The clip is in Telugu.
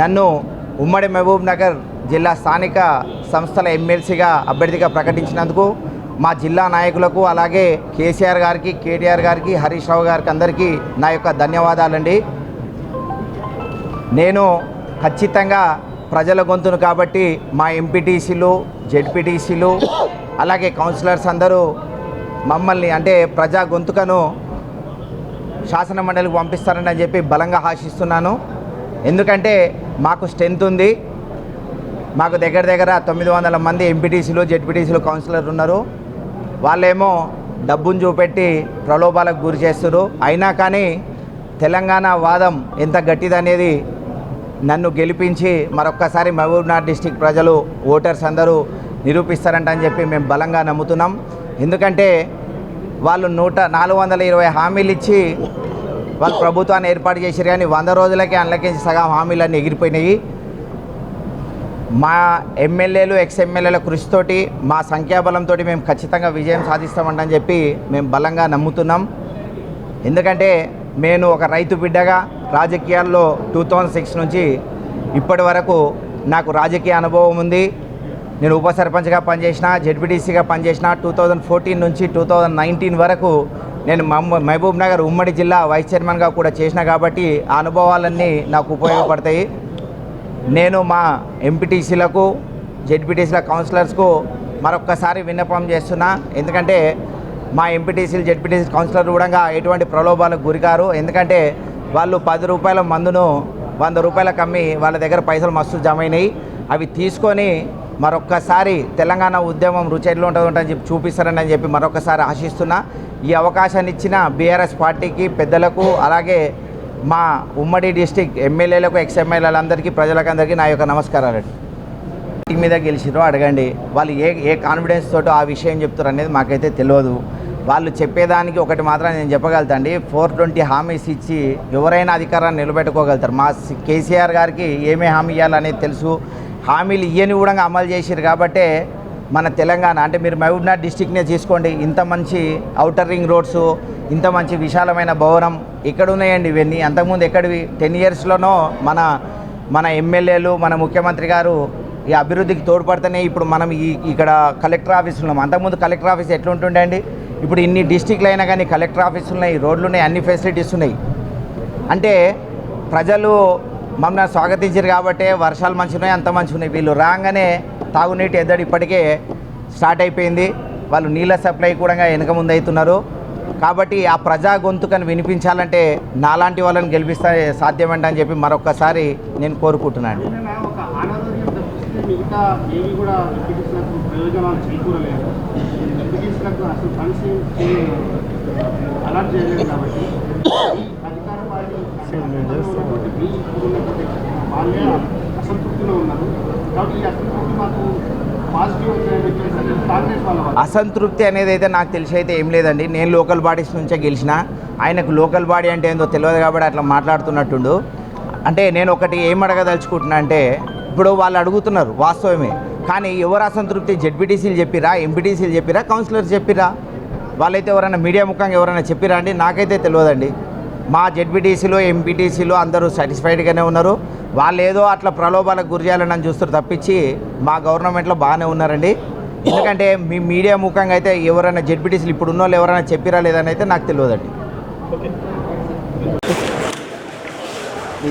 నన్ను ఉమ్మడి మహబూబ్ నగర్ జిల్లా స్థానిక సంస్థల ఎమ్మెల్సీగా అభ్యర్థిగా ప్రకటించినందుకు మా జిల్లా నాయకులకు అలాగే కేసీఆర్ గారికి కేటీఆర్ గారికి హరీష్ రావు గారికి అందరికీ నా యొక్క ధన్యవాదాలండి. నేను ఖచ్చితంగా ప్రజల గొంతును కాబట్టి మా ఎంపీటీసీలు జెడ్పీటీసీలు అలాగే కౌన్సిలర్స్ అందరూ మమ్మల్ని అంటే ప్రజా గొంతుకను శాసన మండలికి పంపిస్తారని చెప్పి బలంగా ఆశిస్తున్నాను. ఎందుకంటే మాకు స్ట్రెంత్ ఉంది. మాకు దగ్గర దగ్గర తొమ్మిది వందల మంది ఎంపీటీసీలు జెడ్పీటీసీలు కౌన్సిలర్ ఉన్నారు. వాళ్ళేమో డబ్బును చూపెట్టి ప్రలోభాలకు గురి చేస్తారు అయినా కానీ తెలంగాణ వాదం ఎంత గట్టిదనేది నన్ను గెలిపించి మరొక్కసారి మహబూబ్నగర్ డిస్టిక్ ప్రజలు ఓటర్స్ అందరూ నిరూపిస్తారంట అని చెప్పి మేము బలంగా నమ్ముతున్నాం. ఎందుకంటే వాళ్ళు నూట నాలుగు వందల ఇరవై హామీలు ఇచ్చి వాళ్ళు ప్రభుత్వాన్ని ఏర్పాటు చేశారు కానీ వంద రోజులకే అందులోకించి సగం హామీలన్నీ ఎగిరిపోయినాయి. మా ఎమ్మెల్యేలు ఎక్స్ ఎమ్మెల్యేల కృషితోటి మా సంఖ్యాబలంతో మేము ఖచ్చితంగా విజయం సాధిస్తామంటని చెప్పి మేము బలంగా నమ్ముతున్నాం. ఎందుకంటే నేను ఒక రైతు బిడ్డగా రాజకీయాల్లో టూ థౌజండ్ సిక్స్ నుంచి ఇప్పటి వరకు నాకు రాజకీయ అనుభవం ఉంది. నేను ఉప సర్పంచ్గా పనిచేసిన జెడ్పీటీసీగా పనిచేసిన టూ థౌజండ్ ఫోర్టీన్ నుంచి టూ థౌజండ్ నైన్టీన్ వరకు నేను మహబూబ్ నగర్ ఉమ్మడి జిల్లా వైస్ చైర్మన్గా కూడా చేసిన కాబట్టి ఆ అనుభవాలన్నీ నాకు ఉపయోగపడతాయి. నేను మా ఎంపీటీసీలకు జెడ్పీటీసీల కౌన్సిలర్స్కు మరొక్కసారి విన్నపం చేస్తున్నా. ఎందుకంటే మా ఎంపీటీసీలు జెడ్పీటీసీ కౌన్సిలర్ కూడా ఎటువంటి ప్రలోభాలకు గురికారు. ఎందుకంటే వాళ్ళు పది రూపాయల మందును వంద రూపాయలకు అమ్మి వాళ్ళ దగ్గర పైసలు మస్తు జమ అయినాయి అవి తీసుకొని మరొక్కసారి తెలంగాణ ఉద్యమం రుచి ఎట్లా ఉంటుంది ఉంటుందని చెప్పి చూపిస్తారని చెప్పి మరొకసారి ఆశిస్తున్నా. ఈ అవకాశాన్ని ఇచ్చిన బీఆర్ఎస్ పార్టీకి పెద్దలకు అలాగే మా ఉమ్మడి డిస్టిక్ ఎమ్మెల్యేలకు ఎక్స్ ఎమ్మెల్యేలందరికీ ప్రజలకు అందరికీ నా యొక్క నమస్కారాలండి టీ మీద గెలిచిరో అడగండి. వాళ్ళు ఏ ఏ కాన్ఫిడెన్స్ తోటో ఆ విషయం చెప్తారు అనేది మాకైతే తెలియదు. వాళ్ళు చెప్పేదానికి ఒకటి మాత్రం నేను చెప్పగలుగుతాండి ఫోర్ ట్వంటీ హామీస్ ఇచ్చి ఎవరైనా అధికారాన్ని నిలబెట్టుకోగలుగుతారు. మా కేసీఆర్ గారికి ఏమే హామీ ఇవ్వాలనేది తెలుసు. హామీలు ఇయ్యని కూడా అమలు చేసిరు కాబట్టే మన తెలంగాణ అంటే మీరు మహబూబ్నగర్ డిస్టిక్నే తీసుకోండి. ఇంత మంచి ఔటర్ రింగ్ రోడ్స్ ఇంత మంచి విశాలమైన భవనం ఎక్కడున్నాయండి ఇవన్నీ? అంతకుముందు ఎక్కడివి? టెన్ ఇయర్స్లోనో మన మన ఎమ్మెల్యేలు మన ముఖ్యమంత్రి గారు ఈ అభివృద్ధికి తోడ్పడితేనే ఇప్పుడు మనం ఈ ఇక్కడ కలెక్టర్ ఆఫీస్ ఉన్నాం. అంతకుముందు కలెక్టర్ ఆఫీస్ ఎట్లుంటుండే అండి ఇప్పుడు ఇన్ని డిస్టిక్లు అయినా కానీ కలెక్టర్ ఆఫీసులు ఉన్నాయి రోడ్లు ఉన్నాయి అన్ని ఫెసిలిటీస్ ఉన్నాయి. అంటే ప్రజలు మమ్మల్ని స్వాగతించారు కాబట్టే వర్షాలు మంచిగా ఉన్నాయి అంత మంచిగా ఉన్నాయి వీళ్ళు రాగానే తాగునీటి ఎద్దడి ఇప్పటికే స్టార్ట్ అయిపోయింది. వాళ్ళు నీళ్ళ సప్లై కూడా వెనక ముందు అవుతున్నారు. కాబట్టి ఆ ప్రజా గొంతుకని వినిపించాలంటే నాలాంటి వాళ్ళని గెలిపిస్తే సాధ్యమంట అని చెప్పి మరొకసారి నేను కోరుకుంటున్నాను. అలాట్ అసంతృప్తిలో ఉన్నారు. కాబట్టి ఈ అసంతృప్తి మాకు అసంతృప్తి అనేది అయితే నాకు తెలిసి అయితే ఏం లేదండి. నేను లోకల్ బాడీస్ నుంచే గెలిచిన ఆయనకు లోకల్ బాడీ అంటే ఏందో తెలియదు కాబట్టి అట్లా మాట్లాడుతున్నట్టుండు. అంటే నేను ఒకటి ఏం అడగదలుచుకుంటున్నా అంటే ఇప్పుడు వాళ్ళు అడుగుతున్నారు వాస్తవమే. కానీ ఎవరు అసంతృప్తి? జెడ్పీటీసీలు చెప్పిరా ఎంపీటీసీలు చెప్పిరా కౌన్సిలర్స్ చెప్పిరా? వాళ్ళైతే ఎవరైనా మీడియా ముఖంగా ఎవరైనా చెప్పిరా అండి? నాకైతే తెలియదండి. మా జెడ్పీటీసీలు ఎంపీటీసీలు అందరూ సాటిస్ఫైడ్గానే ఉన్నారు. వాళ్ళు ఏదో అట్లా ప్రలోభాలకు గురి చేయాలని చూస్తారు తప్పించి మా గవర్నమెంట్లో బాగానే ఉన్నారండి. ఎందుకంటే మీ మీడియా ముఖంగా అయితే ఎవరైనా జడ్పీటీసీలు ఇప్పుడు ఉన్న వాళ్ళు ఎవరైనా చెప్పిరా లేదని అయితే నాకు తెలియదండి.